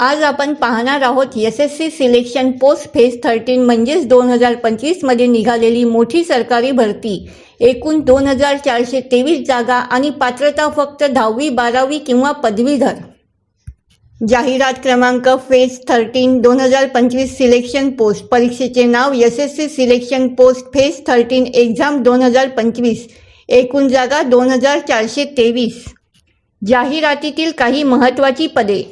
आज आपण पाहणार आहोत S S C selection post phase thirteen म्हणजेच दोन हजार पंचवीसमध्ये निघालेली मोठी सरकारी भरती. एकूण दोन हजार चारशे तेवीस जागा आणि पात्रता फक्त दहावी बारावी किंवा पदवीधर. जाहिरात क्रमांक फेज थर्टीन दोन हजार पंचवीस सिलेक्शन पोस्ट परीक्षेचे नाव S S C selection post phase thirteen exam दोन हजार पंचवीस. एकूण जागा दोन हजार चारशे तेवीस. जाहिरातीतील काही महत्त्वाची पदे.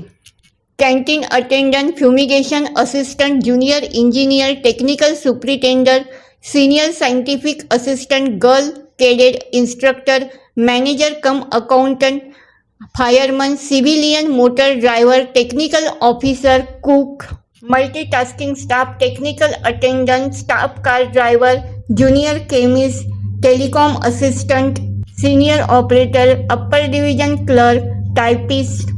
Canteen attendant fumigation assistant junior engineer technical superintendent senior scientific assistant girl cadet instructor manager cum accountant fireman civilian motor driver technical officer cook multitasking staff technical attendant staff car driver junior chemist telecom assistant senior operator upper division clerk typist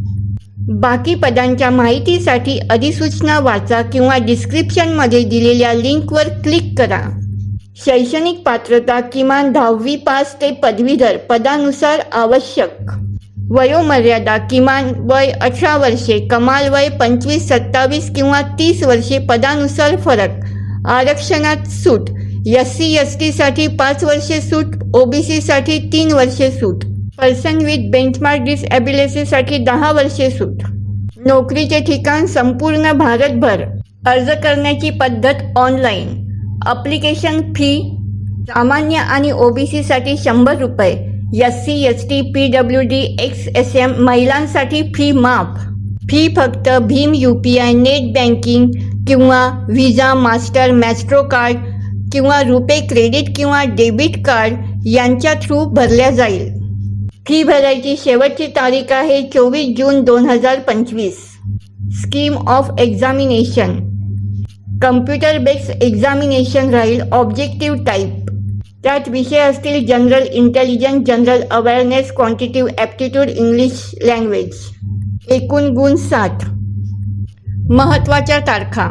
बाकी पदांच्या माहितीसाठी अधिसूचना वाचा किंवा डिस्क्रिप्शनमध्ये दिलेल्या लिंकवर click करा. शैक्षणिक पात्रता किमान दहावी पास ते पदवीधर पदानुसार आवश्यक. वयोमर्यादा किमान वय अठरा वर्षे कमाल वय पंचवीस सत्तावीस किंवा तीस वर्षे पदानुसार फरक. आरक्षणात सूट. एस सी एस टीसाठी पाच वर्षे सूट ओबीसीसाठी तीन वर्षे सूट. पर्सन विथ बेंचमार्क डिसएबिलिटीसाठी दहा वर्षे सूट. नोकरीचे ठिकाण संपूर्ण भारतभर. अर्ज करण्याची पद्धत ऑनलाईन अप्लिकेशन फी सामान्य आणि ओबीसीसाठी शंभर रुपये. S C S T P W D X S M महिलांसाठी फी माफ. फी फक्त Bhim U P I net banking किंवा व्हिजा मास्टर मॅस्ट्रो कार्ड किंवा रुपे क्रेडिट किंवा डेबिट कार्ड यांच्या थ्रू भरल्या जाईल. फी भरायची शेवटची तारीख आहे चोवीस जून दोन हजार पंचवीस. Scheme of examination computer based examination राहील ऑब्जेक्टिव्ह टाईप त्यात विषय असतील general intelligence general awareness quantitative aptitude English language एकूण गुण साठ महत्त्वाच्या तारखा.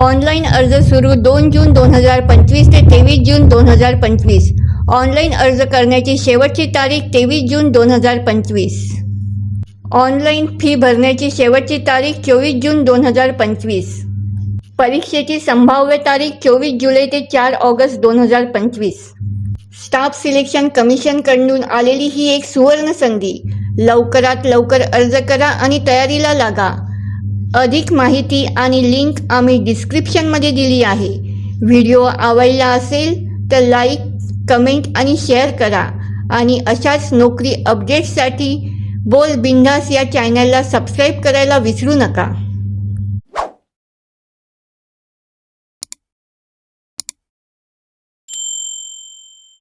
ऑनलाईन अर्ज सुरू दोन जून दोन हजार पंचवीस ते तेवीस जून दोन हजार पंचवीस. ऑनलाईन अर्ज करण्याची शेवटची तारीख तेवीस जून दोन हजार पंचवीस. ऑनलाईन फी भरण्याची शेवटची तारीख चोवीस जून दोन हजार पंचवीस. परीक्षेची संभाव्य तारीख चोवीस जुलै ते चार ऑगस्ट दोन हजार पंचवीस. स्टाफ सिलेक्शन कमिशनकडून आलेली ही एक सुवर्ण संधी. लवकरात लवकर अर्ज करा आणि तयारीला लागा. अधिक माहिती आणि लिंक आम्ही डिस्क्रिप्शनमध्ये दिली आहे. व्हिडिओ आवडला असेल तर लाईक कमेंट आणि शेअर करा. आणि अशाच नोकरी अपडेट्ससाठी बोल बिंदास या चॅनलला सबस्क्राईब करायला विसरू नका.